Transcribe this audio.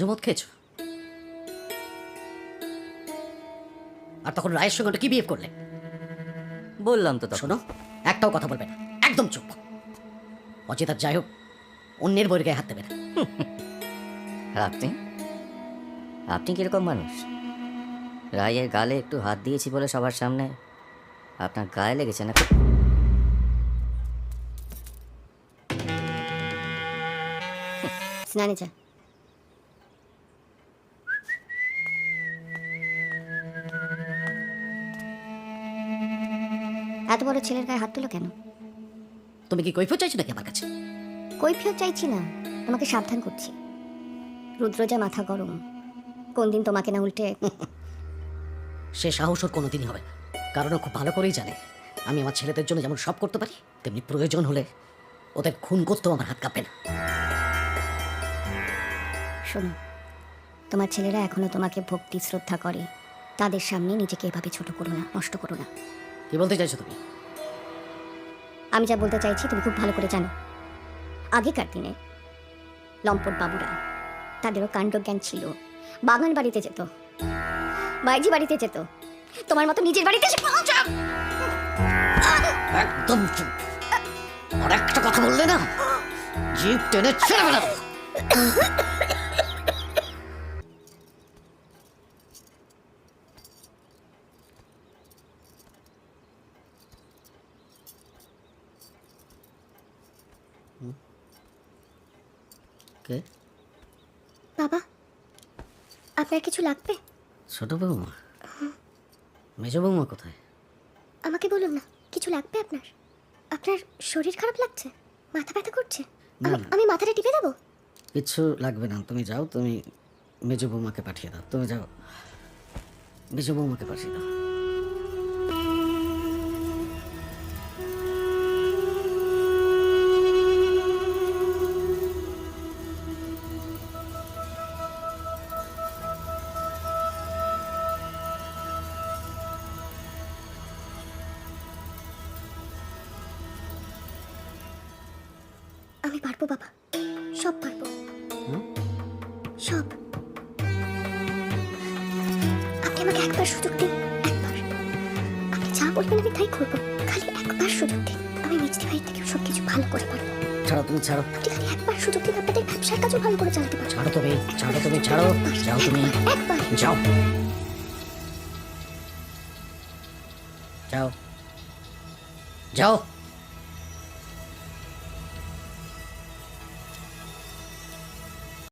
জমত খেয়েছো? আর তখন রায়ের সঙ্গে ওটা কি বিহেভ করলে? বললাম তো তখন। শোনো একটাও কথা বলবে না। একদম চুপ। অচিতার যাই হোক অন্যের বইয়ের গায়ে হাত দেবে না। আর আপনি? আপনি কীরকম মানুষ? রায়ের গালে একটু হাত দিয়েছি বলে সবার সামনে আপনার গায়ে লেগেছে না? স্নানে যা। এত বড় ছেলের গায়ে হাত তুলো কেন? তুমি কি কৈফিয়ত চাইছো নাকি আমার কাছে? কৈফিয়ত চাইছি না তোমাকে সাবধান করছি। রুদ্র যা মাথা গরম কোন দিন তোমাকে না উল্টে সে সাহস ওর কোনোদিনই হবে না। কারণ ও খুব ভালো করেই জানে আমি আমার ছেলেদের জন্য যেমন সব করতে পারি তেমনি প্রয়োজন হলে ওদের খুন করতেও আমার হাত কাঁপে না। শোনো তোমার ছেলেরা এখনও তোমাকে ভক্তি শ্রদ্ধা করে। তাদের সামনে নিজেকে এভাবে ছোট করো না নষ্ট করো না। কি বলতে চাইছো তুমি? আমি যা বলতে চাইছি তুমি খুব ভালো করে জানো। আগেকার দিনে লম্পট বাবুরা তাদেরও কাণ্ডজ্ঞান ছিল। বাগান বাড়িতে যেত। বাইজি বাড়িতে যেত। তোমার মতো নিজের বাড়িতে এসে। একদম চুপ। আর একটা কথা বললে না? জিপ টেনে ছেড়ে বেড়াবো কে? বাবা আপনার কিছু লাগবে? ছোট বৌমা? মেজ বৌমা কোথায়? আমাকে বলুন না কিছু লাগবে আপনার? আপনার শরীর খারাপ লাগছে? মাথা ব্যথা করছে? আমি আমি মাথাটা টিপে দেবো? কিচ্ছু লাগবে না তুমি যাও তুমি মেজ বৌমাকে পাঠিয়ে দাও তুমি যাও। মেজ বৌমাকে পাঠিয়ে দাও। আমি পারব বাবা। সব পারব। সব। আপনি আমাকে একবার সুযোগ দিন একবার। আপনি যা বলবেন আমি তাই করব। খালি একবার সুযোগ দিন। আমি মিষ্টি ভাই থেকে সব কিছু ভালো করে পারব। ছাড়ো তুমি ছাড়ো। আপনি খালি একবার সুযোগ দিন আপনাদের ব্যবসার কাজও ভালো করে চালাতে পারব। ছাড়ো তুমি ছাড়ো তুমি ছাড়ো। যাও তুমি। একবার। যাও। যাও। যাও।